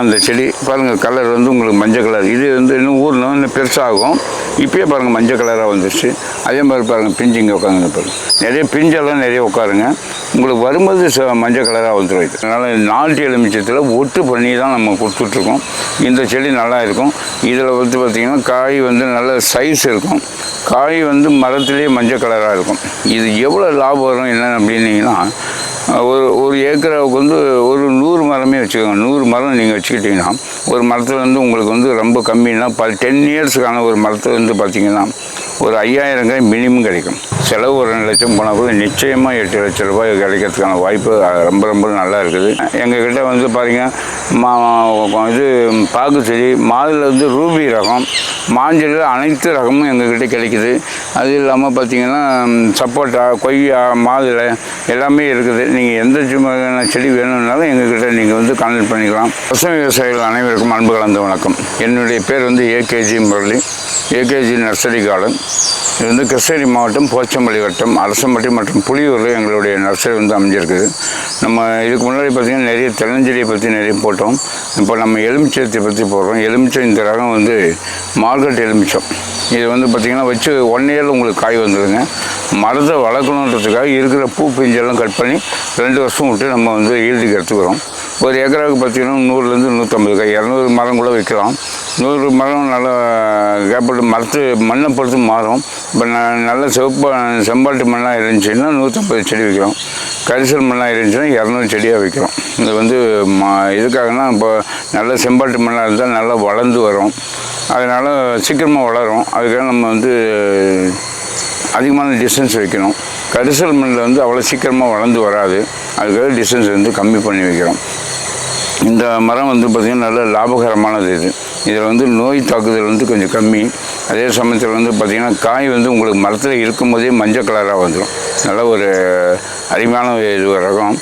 அந்த செடி பாருங்கள் கலர் வந்து உங்களுக்கு மஞ்சள் கலர் இது வந்து இன்னும் ஊரில் இன்னும் பெருசாகும். இப்போயே பாருங்கள் மஞ்சள் கலராக வந்துருச்சு. அதே மாதிரி பாருங்கள் பிஞ்சு இங்கே உட்காந்து பாருங்கள் நிறைய பிஞ்செல்லாம் நிறைய உட்காருங்க. உங்களுக்கு வரும்போது மஞ்சள் கலராக வந்துடும் இது. அதனால் நாட்டு எலுமிச்சத்தில் ஒட்டு பண்ணி தான் நம்ம கொடுத்துட்ருக்கோம். இந்த செடி நல்லா இருக்கும். இதில் வந்து பார்த்திங்கன்னா காய் வந்து நல்ல சைஸ் இருக்கும். காய் வந்து மரத்துலேயே மஞ்சள் கலராக இருக்கும். இது எவ்வளோ லாபம் வரும் என்ன அப்படின்னீங்கன்னா ஒரு ஒரு ஏக்கராவுக்கு வந்து ஒரு நூறு மரமே வச்சுக்கோங்க. நூறு மரம் நீங்கள் வச்சுக்கிட்டிங்கன்னா ஒரு மரத்தில் வந்து உங்களுக்கு வந்து ரொம்ப கம்மின்னா ப டென் இயர்ஸுக்கான ஒரு மரத்தில் வந்து பார்த்திங்கன்னா ஒரு ஐயாயிரம் காய் மினிமம் கிடைக்கும். செலவு ஒரு ரெண்டு லட்சம் போனால் கூட நிச்சயமாக எட்டு லட்ச ரூபாய் கிடைக்கிறதுக்கான வாய்ப்பு ரொம்ப ரொம்ப நல்லா இருக்குது. எங்ககிட்ட வந்து பாருங்கள் மா இது பாக்கு செடி மாதுளை வந்து ரூபி ரகம் மாஞ்சளில் அனைத்து ரகமும் எங்ககிட்ட கிடைக்குது. அது இல்லாமல் பார்த்தீங்கன்னா சப்போட்டா கொய்யா மாதுளை எல்லாமே இருக்குது. நீங்கள் எந்த சும்மான செடி வேணும்னாலும் எங்ககிட்ட நீங்கள் வந்து கான்டக்ட் பண்ணிக்கலாம். பசுமை விவசாயிகள் அனைவருக்கும் அன்பு கலந்த வணக்கம். என்னுடைய பேர் வந்து AKG Murali. AKG nursery garden இது வந்து கிருஷ்ணகிரி மாவட்டம் போச்சம்பள்ளி வட்டம். அரசம்பட்டி மற்றும் புளியூரில் எங்களுடைய நர்சரி வந்து அமைஞ்சிருக்குது. நம்ம இதுக்கு முன்னாடி பார்த்திங்கன்னா நிறைய தென்னஞ்செடியை பற்றி நிறைய போட்டோம். இப்போ நம்ம எலுமிச்சத்தை பற்றி போடுறோம். எலுமிச்சை இந்த ரகம் வந்து மார்க்கெட் எலுமிச்சம். இது வந்து பார்த்திங்கன்னா வச்சு ஒன் இயரில் உங்களுக்கு காய் வந்துடுங்க மரத்தை வளர்க்கணுன்றதுக்காக இருக்கிற பூ பிஞ்செல்லாம் கட் பண்ணி ரெண்டு வருஷம் விட்டு நம்ம வந்து ஈல்டுக்கு எடுத்துக்கிறோம். ஒரு ஏக்கராவுக்கு பார்த்தீங்கன்னா நூறுலேருந்து நூற்றம்பது காய் இரநூறு மரம் கூட வைக்கலாம் நூறு மரம் நல்லா கேப்பட்டு மரத்து மண்ணை பொறுத்து மாறும். இப்போ ந- நல்ல சிவப்பு செம்பாட்டு மண்ணாக இருந்துச்சுன்னா நூற்றம்பது செடி வைக்கிறோம் கரிசல் மண்ணாக இருந்துச்சுன்னா இரநூறு செடியாக வைக்கிறோம் இது வந்து மா இதுக்காகனா இப்போ நல்ல செம்பாட்டு மண்ணாக இருந்தால் நல்லா வளர்ந்து வரும். அதனால் சீக்கிரமாக வளரும். அதுக்காக நம்ம வந்து அதிகமான டிஸ்டன்ஸ் வைக்கணும். கரிசல் மண்ணில் வந்து அவ்வளோ சீக்கிரமாக வளர்ந்து வராது. அதுக்காக டிஸ்டன்ஸ் வந்து கம்மி பண்ணி வைக்கிறோம். இந்த மரம் வந்து பார்த்திங்கன்னா நல்ல லாபகரமானது இது. இதில் வந்து நோய் தாக்குதல் வந்து கொஞ்சம் கம்மி. அதே சமயத்தில் வந்து பார்த்திங்கன்னா காய் வந்து உங்களுக்கு மரத்தில் இருக்கும்போதே மஞ்சள் கலராக வந்துடும் நல்ல ஒரு அருமையான இது ரகம்.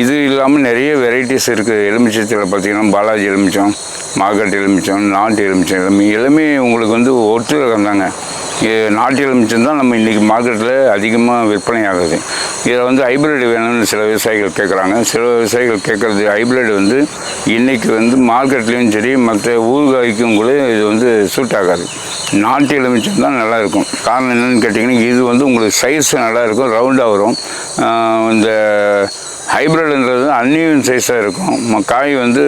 இது இல்லாமல் நிறைய வெரைட்டிஸ் இருக்குது எலுமிச்சத்தில் பார்த்திங்கன்னா பாலாஜி எலுமிச்சம் மார்க்கெட் எலுமிச்சம் நாட்டு எலுமிச்சம் எல்லாமே எல்லாமே உங்களுக்கு வந்து ஒட்டு ரகம் தாங்க நாட்டில் நாட்டு எலுமிச்சம் தான் நம்ம இன்றைக்கி மார்க்கெட்டில் அதிகமாக விற்பனை ஆகுது இதில் வந்து ஹைப்ரிட் வேணும்னு சில விவசாயிகள் கேட்குறாங்க சில விவசாயிகள் கேட்குறது ஹைப்ரிட் வந்து இன்றைக்கி வந்து மார்க்கெட்லேயும் சரி மற்ற ஊறுகாய்க்கும் கூட இது வந்து சூட் ஆகாது. நாட்டு எலுமிச்சம் தான் காரணம் என்னென்னு கேட்டிங்கன்னா இது வந்து உங்களுக்கு சைஸ் நல்லாயிருக்கும் ரவுண்டாக வரும். இந்த ஹைப்ரிட்ன்றது அன்னியன் சைஸாக இருக்கும். ம- காய் வந்து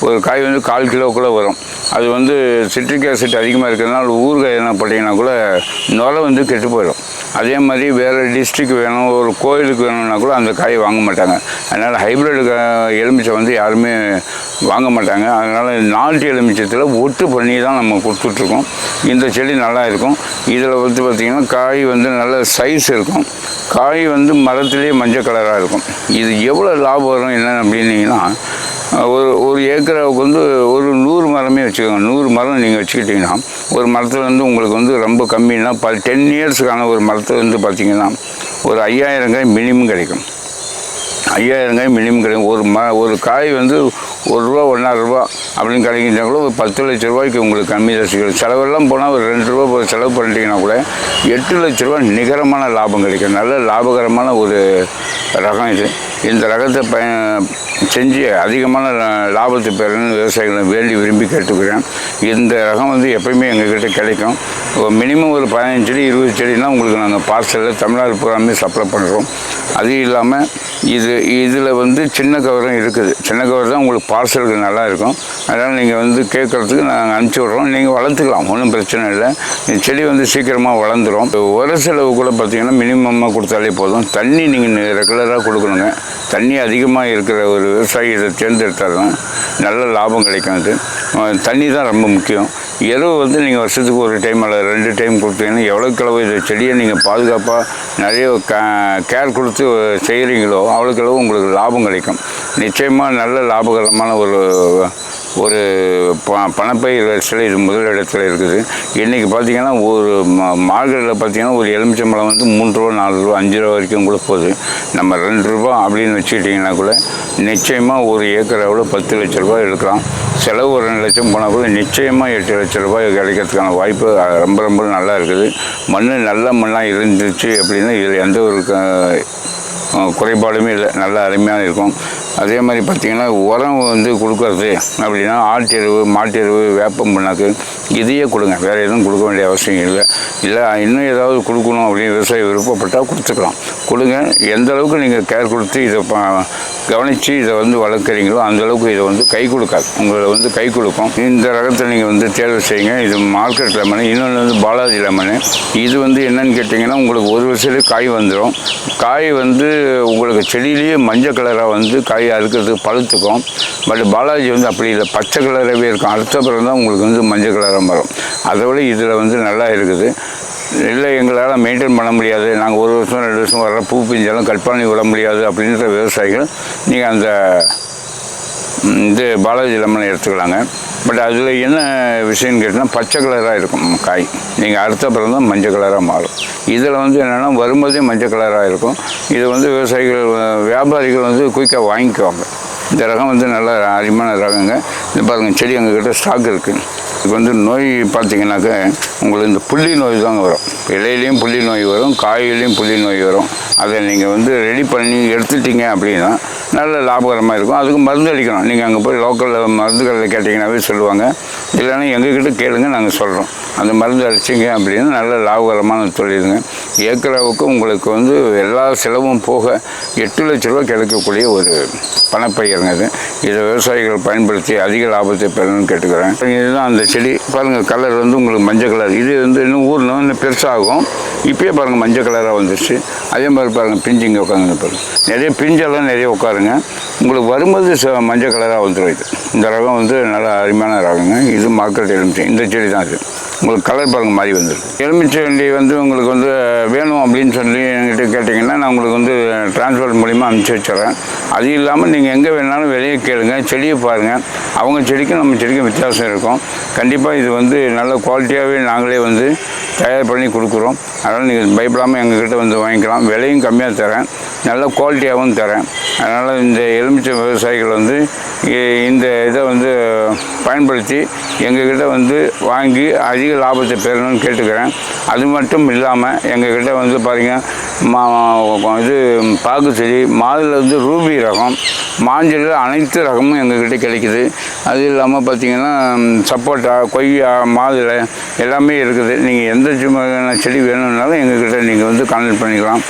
ஒரு காய் வந்து கால் கிலோக்குள்ளே வரும். அது வந்து சிட்ரிக் ஆசிட் அதிகமாக இருக்கிறதுனால ஊறுகாய் என்ன போட்டிங்கன்னா கூட நுரை வந்து கெட்டு போயிடும். அதே மாதிரி வேறு டிஸ்ட்ரிக் வேணும் ஒரு கோயிலுக்கு வேணும்னா கூட அந்த காய் வாங்க மாட்டாங்க. அதனால் ஹைப்ரிட் எலுமிச்சை வந்து யாருமே வாங்க மாட்டாங்க. அதனால் நாட்டு எலுமிச்சத்தில் ஒட்டு பண்ணி தான் நம்ம கொடுத்துட்ருக்கோம். இந்த செடி நல்லா இருக்கும். இதில் வந்து பார்த்திங்கன்னா காய் வந்து நல்ல சைஸ் இருக்கும். காய் வந்து மரத்துலேயே மஞ்சள் கலராக இருக்கும். இது எவ்வளோ லாபம் வரும் என்ன அப்படின்னீங்கன்னா ஒரு ஒரு ஏக்கராவுக்கு வந்து ஒரு நூறு மரமே வச்சுக்கோங்க. நூறு மரம் நீங்கள் வச்சுக்கிட்டிங்கன்னா ஒரு மரத்தில் வந்து உங்களுக்கு வந்து ரொம்ப கம்மின்னா ப டென் இயர்ஸுக்கான ஒரு மரத்தில் வந்து பார்த்திங்கன்னா ஒரு ஐயாயிரம் காய் மினிமம் கிடைக்கும். ஐயாயிரம் காய் மினிமம் கிடைக்கும். ஒரு ம ஒரு காய் வந்து ஒரு ரூபா ஒன்றா ரூபா அப்படின்னு கிடைக்கின்றா கூட ஒரு பத்து லட்ச ரூபாய்க்கு உங்களுக்கு கம்மி ரசிக்கணும் செலவெல்லாம் போனால் ஒரு ரெண்டு ரூபா போய் செலவு பண்ணிட்டீங்கன்னா கூட எட்டு லட்ச ரூபா நிகரமான லாபம் கிடைக்கும். நல்ல லாபகரமான ஒரு ரகம் இது. இந்த ரகத்தை பய செஞ்சு அதிகமான லாபத்தை பெறணும்னு விவசாயிகளை வேண்டி விரும்பி கேட்டுக்கிறேன். இந்த ரகம் வந்து எப்பயுமே எங்ககிட்ட கிடைக்கும். மினிமம் ஒரு பதினஞ்சு செடி இருபது செடினா உங்களுக்கு நாங்கள் பார்சலில் தமிழ்நாடு பூராமே சப்ளை பண்ணுறோம் அது இல்லாமல் இது இதில் வந்து சின்ன கவரும் இருக்குது. சின்ன கவர் தான் உங்களுக்கு பார்சலுக்கு நல்லா இருக்கும். அதனால் நீங்கள் வந்து கேட்குறதுக்கு நாங்கள் அனுப்பிச்சி விட்றோம். நீங்கள் வளர்த்துக்கலாம். ஒன்றும் பிரச்சனை இல்லை. இந்த செடி வந்து சீக்கிரமாக வளர்ந்துரும். உர செலவு கூட பார்த்தீங்கன்னா மினிமமாக கொடுத்தாலே போதும். தண்ணி நீங்கள் ரெகுலராக கொடுக்கணுங்க. தண்ணி அதிகமாக இருக்கிற ஒரு விவசாயி இதை தேர்ந்தெடுத்தாலும் நல்ல லாபம் கிடைக்கும் அது. தண்ணி தான் ரொம்ப முக்கியம். எருவு வந்து நீங்கள் வருஷத்துக்கு ஒரு டைம் அல்லது ரெண்டு டைம் கொடுத்தீங்கன்னா எவ்வளோக்கு அளவு இந்த செடியை நீங்கள் பாதுகாப்பாக நிறைய கேர் கொடுத்து செய்கிறீங்களோ அவ்வளோக்கு அளவு உங்களுக்கு லாபம் கிடைக்கும். நிச்சயமாக நல்ல லாபகரமான ஒரு ஒரு ப பணப்பயிர் வரிசையில் இது முதலிடத்தில் இருக்குது. இன்றைக்கி பார்த்தீங்கன்னா ஒரு மார்க்கெட்டில் பார்த்தீங்கன்னா ஒரு எலுமிச்சம்பழம் வந்து மூணு ரூபா நாலு ரூபா அஞ்சு ரூபா வரைக்கும் கூட போகுது. நம்ம ரெண்டு ரூபா அப்படின்னு வச்சுக்கிட்டிங்கன்னா கூட நிச்சயமாக ஒரு ஏக்கராவில் பத்து லட்ச ரூபாய் எடுக்கலாம். செலவு ஒரு ரெண்டு லட்சம் போனால் கூட நிச்சயமாக எட்டு லட்ச ரூபாய் கிடைக்கிறதுக்கான வாய்ப்பு ரொம்ப ரொம்ப நல்லா இருக்குது. மண் நல்ல மண்ணாக இருந்துச்சு அப்படின்னா இதில் எந்த ஒரு க- குறைபாடுமே இல்லை. நல்லா அருமையாக இருக்கும். அதே மாதிரி பார்த்தீங்கன்னா உரம் வந்து கொடுக்கறது அப்படின்னா ஆட்டெருவு மாட்டெருவு வேப்பம் புண்ணாக்கு இதையே கொடுங்க. வேறு எதுவும் கொடுக்க வேண்டிய அவசியம் இல்லை. இல்லை இன்னும் ஏதாவது கொடுக்கணும் அப்படின்னு விவசாயி விருப்பப்பட்டால் கொடுத்துக்கலாம். கொடுங்க. எந்த அளவுக்கு நீங்கள் கேர் கொடுத்து இதை ப- கவனித்து இதை வந்து வளர்க்குறீங்களோ அந்தளவுக்கு இதை வந்து கை கொடுக்காது. உங்களை வந்து கை கொடுக்கும். இந்த ரகத்தை நீங்கள் வந்து தேர்வு செய்யுங்க. இது மார்க்கெட் லெமனு இன்னொன்று வந்து பாலாஜி லெமனு. இது வந்து என்னன்னு கேட்டிங்கன்னா உங்களுக்கு ஒரு வருஷத்துலேயே காய் வந்துடும் காய் வந்து உங்களுக்கு செடியிலேயே மஞ்சள் கலராக வந்து காய் அறுக்கிறதுக்கு பழுத்துக்கும். பட் பாலாஜி வந்து அப்படி இல்லை. பச்சை கலராகவே இருக்கும். அடுத்த பிறகு தான் உங்களுக்கு வந்து மஞ்சள் கலராக வரும். அதை விட இதில் வந்து நல்லா இருக்குது. இல்லை எங்களால் மெயின்டைன் பண்ண முடியாது. நாங்கள் ஒரு வருஷம் ரெண்டு வருஷம் வர பூ பிஞ்சாலும் கட் பண்ணி விட முடியாது அப்படின்ற விவசாயிகள். நீங்கள் அந்த இது பாலாஜி லெமனை எடுத்துக்கலாங்க. பட் அதில் என்ன விஷயம்னு கேட்டிங்கன்னா பச்சை கலராக இருக்கும் காய். நீங்கள் அடுத்த பிறகு தான் மஞ்சள் கலராக மாறும். இதில் வந்து என்னென்னா வரும்போதே மஞ்சள் கலராக இருக்கும். இது வந்து விவசாயிகள் வியாபாரிகள் வந்து குயிக்காக வாங்கிக்குவாங்க. இந்த ரகம் வந்து நல்ல அருமையான ரகங்க. இது பாருங்கள் செடி எங்ககிட்ட ஸ்டாக் இருக்குது இப்போ வந்து நோய் பார்த்தீங்கன்னாக்க உங்களுக்கு இந்த புள்ளி நோய் தாங்க வரும். இலையிலையும் புள்ளி நோய் வரும் காயிலையும் புள்ளி நோய் வரும். அதை நீங்கள் வந்து ரெடி பண்ணி எடுத்துட்டீங்க அப்படின்னா நல்ல லாபகரமாக இருக்கும். அதுக்கு மருந்து அடிக்கணும். நீங்கள் அங்கே போய் லோக்கலில் மருந்து கடையில் கேட்டிங்கன்னாவே சொல்லுவாங்க. இல்லைன்னா எங்ககிட்ட கேளுங்க நாங்கள் சொல்கிறோம் அந்த மருந்து அடிச்சிங்க அப்படின்னா நல்ல லாபகரமான தொழிலுங்க ஏக்கராவுக்கு உங்களுக்கு வந்து எல்லா செலவும் போக எட்டு லட்ச ரூபா கிடைக்கக்கூடிய ஒரு பணப்பயிருங்க இது. இதை விவசாயிகள் பயன்படுத்தி அதிக லாபத்தை பெறணும்னு கேட்டுக்கிறேன். இதுதான் அந்த செடி. பாருங்கள் கலர் வந்து உங்களுக்கு மஞ்சள் கலர் இது வந்து இன்னும் ஊரில் இன்னும் பெருசாகும். இப்போயே பாருங்கள் மஞ்சள் கலராக வந்துருச்சு. அதே மாதிரி பாருங்கள் பிஞ்சு இங்கே உட்காந்து பாருங்கள் நிறைய பிஞ்செல்லாம் நிறைய உட்காருங்க. உங்களுக்கு வரும்போது மஞ்சள் கலராக வந்துடும் இது. இந்த ரகம் வந்து நல்லா அருமையான ரகங்க. இது மார்க்கெட் எலுமிச்சை இந்த செடி தான் இது. உங்களுக்கு கலர் பாருங்கள் மாதிரி வந்துடும் எலுமிச்சண்டி வந்து உங்களுக்கு வந்து வேணும் அப்படின்னு சொல்லி என்கிட்ட கேட்டிங்கன்னா நான் உங்களுக்கு வந்து டிரான்ஸ்போர்ட் மூலிமா அனுப்பிச்சி வச்சுறேன் அது இல்லாமல் நீங்கள் எங்கே வேணாலும் வெளியே கேளுங்க செடியை பாருங்கள் அவங்க செடிக்கும் நம்ம செடிக்கும் வித்தியாசம் இருக்கும். கண்டிப்பாக இது வந்து நல்ல குவாலிட்டியாகவே நாங்களே வந்து தயார் பண்ணி கொடுக்குறோம். அதனால் நீங்கள் பயப்படாமல் எங்ககிட்ட வந்து வாங்கிக்கலாம். விலையும் கம்மியாக தரேன். நல்ல குவாலிட்டியாகவும் தரேன். அதனால் இந்த எலுமிச்சை விவசாயிகள் வந்து இந்த இதை வந்து பயன்படுத்தி எங்ககிட்ட வந்து வாங்கி அதிக லாபத்தை பெறணும்னு கேட்டுக்கிறேன். அது மட்டும் இல்லாமல் எங்ககிட்ட வந்து பாருங்க மா இது பாக்கு செடி மாதுளை வந்து ரூபி ரகம் மாஞ்சலில் அனைத்து ரகமும் எங்ககிட்ட கிடைக்குது. அது இல்லாமல் பார்த்தீங்கன்னா சப்போட்டா கொய்யா மாதுளை எல்லாமே இருக்குது. நீங்கள் எந்த செடி வேணும்னாலும் எங்ககிட்ட நீங்கள் வந்து கான்டெக்ட் பண்ணிக்கலாம்.